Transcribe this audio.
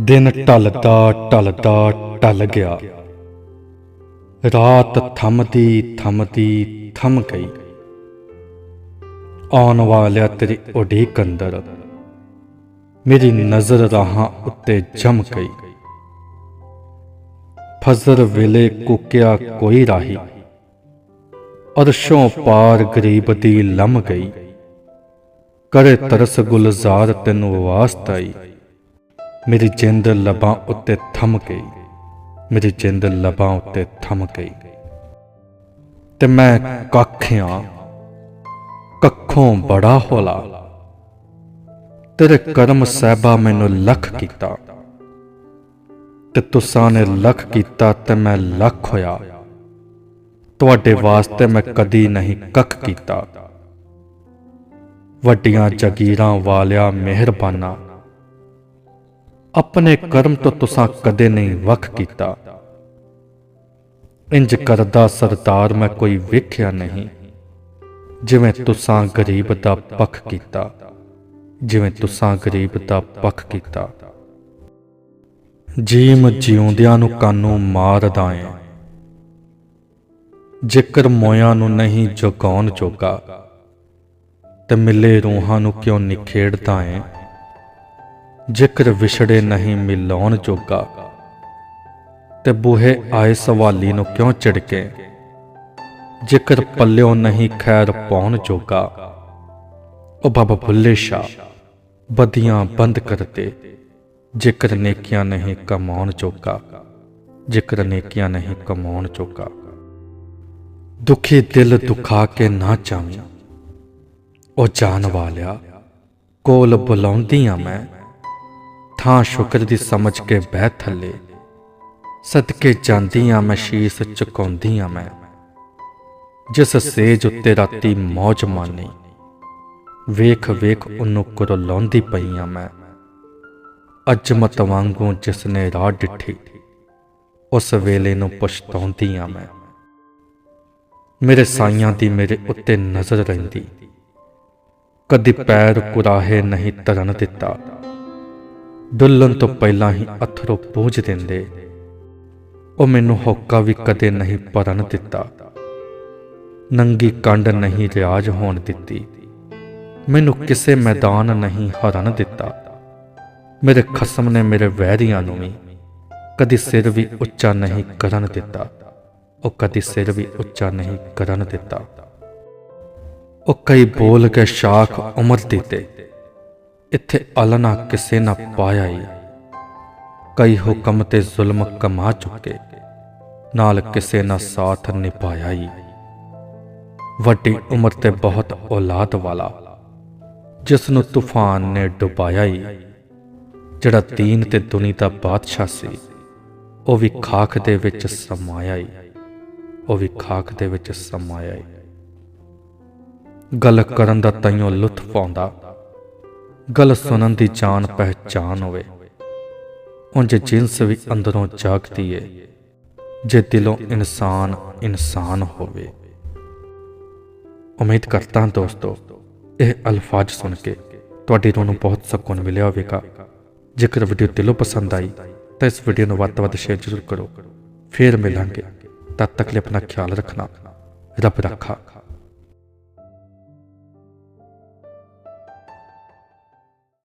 ਦਿਨ ਢਲਦਾ ਢਲਦਾ ਢਲ ਗਿਆ। ਰਾਤ ਥਮਦੀ ਥਮਦੀ ਥਮ ਗਈ। ਆਉਣ ਵਾਲਿਆ ਤੇਰੀ ਉਡੀਕ ਅੰਦਰ ਮੇਰੀ ਨਜ਼ਰ ਰਾਹਾਂ ਉੱਤੇ ਜਮ ਗਈ। ਫਜ਼ਰ ਵੇਲੇ ਕੁਕਿਆ ਕੋਈ ਰਾਹੀ। ਅਰਸ਼ੋਂ ਪਾਰ ਗਰੀਬ ਦੀ ਲੰਮ ਗਈ। ਕਰੇ ਤਰਸ ਗੁਲਜ਼ਾਰ ਤੈਨੂੰ ਵਾਸਤਾਈ ਮੇਰੀ ਜਿੰਦ ਲਬਾਂ ਉੱਤੇ ਥਮ ਗਈ। ਮੇਰੀ ਜਿੰਦ ਲਬਾਂ ਉੱਤੇ ਥਮ ਗਈ। ਤੇ ਮੈਂ ਕੱਖਿਆਂ, ਕੱਖੋਂ ਬੜਾ ਹੋਲਾ। ਤੇਰੇ ਕਰਮ ਸਹਿਬਾ ਮੈਨੂੰ ਲੱਖ ਕੀਤਾ। ਤੇ ਤੁਸਾਂ ਨੇ ਲੱਖ ਕੀਤਾ ਤੇ ਮੈਂ ਲੱਖ ਹੋਇਆ। ਤੁਹਾਡੇ ਵਾਸਤੇ ਮੈਂ ਕਦੀ ਨਹੀਂ ਕੱਖ ਕੀਤਾ। ਵੱਡੀਆਂ ਜਗੀਰਾਂ ਵਾਲਿਆ ਮਿਹਰਬਾਨਾ। ਆਪਣੇ ਕਰਮ ਤੋਂ ਤੁਸਾਂ ਕਦੇ ਨਹੀਂ ਵੱਖ ਕੀਤਾ। ਇੰਜ ਕਰਦਾ ਸਰਦਾਰ ਮੈਂ ਕੋਈ ਵੇਖਿਆ ਨਹੀਂ। ਜਿਵੇਂ ਤੁਸਾਂ ਗਰੀਬ ਦਾ ਪੱਖ ਕੀਤਾ, ਜਿਵੇਂ ਤੁਸਾਂ ਗਰੀਬ ਦਾ ਪੱਖ ਕੀਤਾ। ਜੀਮ ਜਿਉਂਦਿਆਂ ਨੂੰ ਕਾਨੂੰ ਮਾਰਦਾ ਏ ਜੇਕਰ ਮੋਇਆਂ ਨੂੰ ਨਹੀਂ ਜਗਾਉਣ ਜੋਗਾ, ਤੇ ਮਿਲੇ ਰੂਹਾਂ ਨੂੰ ਕਿਉਂ ਨਿਖੇੜਦਾ ਏ ਜ਼ਿਕਰ ਵਿਛੜੇ ਨਹੀਂ ਮਿਲਾਉਣ ਜੋਗਾ, ਤੇ ਬੂਹੇ ਆਏ ਸਵਾਲੀ ਨੂੰ ਕਿਉਂ ਝਿੜਕੇ? ਜ਼ਿਕਰ ਪੱਲਿਓ ਨਹੀਂ ਖੈਰ ਪਾਉਣ ਜੋਗਾ, ਉਹ ਬਾਬਾ ਭੁੱਲੇ ਸ਼ਾ ਬਦੀਆਂ ਬੰਦ ਕਰਤੇ, ਜ਼ਿਕਰ ਨੇਕੀਆਂ ਨਹੀਂ ਕਮਾਉਣ ਜੋਗਾ, ਜ਼ਿਕਰ ਨੇਕੀਆਂ ਨਹੀਂ ਕਮਾਉਣ ਜੋਗਾ। ਦੁਖੀ ਦਿਲ ਦੁਖਾ ਕੇ ਨਾ ਚਾਵੀਂ ਉਹ ਜਾਨ ਵਾਲਿਆ, ਕੋਲ ਬੁਲਾਉਂਦੀਆਂ ਮੈਂ। ਥਾਂ ਸ਼ੁਕਰ ਦੀ ਸਮਝ ਕੇ ਬਹਿ ਥੱਲੇ। ਸਦਕੇ ਜਾਂਦੀ ਜਾਂਦੀਆਂ ਮੈਂ, ਸ਼ੀਸ ਚੁਕਾਉਂਦੀ ਝੁਕਾਉਂਦੀਆਂ ਮੈਂ। ਜਿਸ ਸੇਜ ਉੱਤੇ ਰਾਤੀ ਮੌਜ ਮਾਨੀ, ਵੇਖ ਵੇਖ ਉਹਨੂੰ ਕੁਰਲਾਉਂਦੀ ਆ ਮੈਂ। ਅਜਮਤ ਵਾਂਗੂ ਜਿਸ ਨੇ ਰਾਹ ਡਿੱਠੀ, ਉਸ ਵੇਲੇ ਨੂੰ ਪਛਤਾਉਂਦੀ ਪਛਤਾਉਂਦੀਆਂ ਮੈਂ। ਮੇਰੇ ਸਾਈਆਂ ਦੀ ਮੇਰੇ ਉੱਤੇ ਨਜ਼ਰ ਰਹਿੰਦੀ, ਕਦੀ ਪੈਰ ਕੁਰਾਹੇ ਨਹੀਂ ਧਰਨ ਦਿੱਤਾ। ਡੁੱਲਣ ਤੋਂ ਪਹਿਲਾਂ ਹੀ ਅਥਰੂ ਪੂੰਝ ਦਿੰਦੇ। ਉਹ ਮੈਨੂੰ ਹੋਕਾ ਵੀ ਕਦੇ ਨਹੀਂ ਭਰਨ ਦਿੱਤਾ। ਨੰਗੀ ਕੰਡ ਨਹੀਂ ਰਿਆਜ ਹੋਣ ਦਿੱਤੀ। ਮੈਨੂੰ ਕਿਸੇ ਮੈਦਾਨ ਨਹੀਂ ਹਰਨ ਦਿੱਤਾ। ਮੇਰੇ ਖਸਮ ਨੇ ਮੇਰੇ ਵੈਰੀਆਂ ਨੂੰ ਵੀ ਕਦੀ ਸਿਰ ਵੀ ਉੱਚਾ ਨਹੀਂ ਕਰਨ ਦਿੱਤਾ। ਉਹ ਕਦੀ ਸਿਰ ਵੀ ਉੱਚਾ ਨਹੀਂ ਕਰਨ ਦਿੱਤਾ। ਉਹ ਕਈ ਬੋਲ ਕੇ ਸ਼ਾਖ ਉਮਰ ਦਿੱਤੇ। ਇੱਥੇ ਅਲਨਾ ਕਿਸੇ ਨਾ ਪਾਇਆ ਈ। ਕਈ ਹੁਕਮ ਤੇ ਜ਼ੁਲਮ ਕਮਾ ਚੁੱਕੇ। ਨਾਲ ਕਿਸੇ ਨਾ ਸਾਥ ਨਿਭਾਇਆ ਈ। ਵੱਡੀ ਉਮਰ ਤੇ ਬਹੁਤ ਔਲਾਦ ਵਾਲਾ। ਜਿਸ ਨੂੰ ਤੂਫਾਨ ਨੇ ਡੁਬਾਇਆ ਈ। ਜਿਹੜਾ ਦੀਨ ਤੇ ਦੁਨੀ ਦਾ ਬਾਦਸ਼ਾਹ ਸੀ। ਉਹ ਵੀ ਖਾਕ ਦੇ ਵਿੱਚ ਸਮਾਇਆ ਈ। ਉਹ ਵੀ ਖਾਕ ਦੇ ਵਿੱਚ ਸਮਾਇਆ ਈ। ਗੱਲ ਕਰਨ ਦਾ ਤੈਨੂੰ ਲੁਤਫ ਆਉਂਦਾ। ਗੱਲ ਸੁਣਨ ਦੀ ਜਾਣ ਪਹਿਚਾਨ ਹੋਵੇ। ਉਂਝ ਜਿੰਸ ਵੀ ਅੰਦਰੋਂ ਜਾਗਦੀ ਏ, ਜੇ ਦਿਲੋਂ ਇਨਸਾਨ ਇਨਸਾਨ ਹੋਵੇ। ਉਮੀਦ ਕਰਦਾ ਹਾਂ ਦੋਸਤੋ, ਇਹ ਅਲਫਾਜ਼ ਸੁਣ ਕੇ ਤੁਹਾਡੀ ਰੂਹ ਨੂੰ ਬਹੁਤ ਸਕੂਨ ਮਿਲਿਆ ਹੋਵੇਗਾ। ਜੇਕਰ ਵੀਡੀਓ ਦਿਲੋਂ ਪਸੰਦ ਆਈ, ਤਾਂ ਇਸ ਵੀਡੀਓ ਨੂੰ ਵੱਧ ਤੋਂ ਵੱਧ ਸ਼ੇਅਰ ਜ਼ਰੂਰ ਕਰੋ। ਫੇਰ ਮਿਲਾਂਗੇ। ਤਦ ਤੱਕ ਲਈ ਆਪਣਾ ਖਿਆਲ ਰੱਖਣਾ, ਰੱਬ ਰੱਖਾ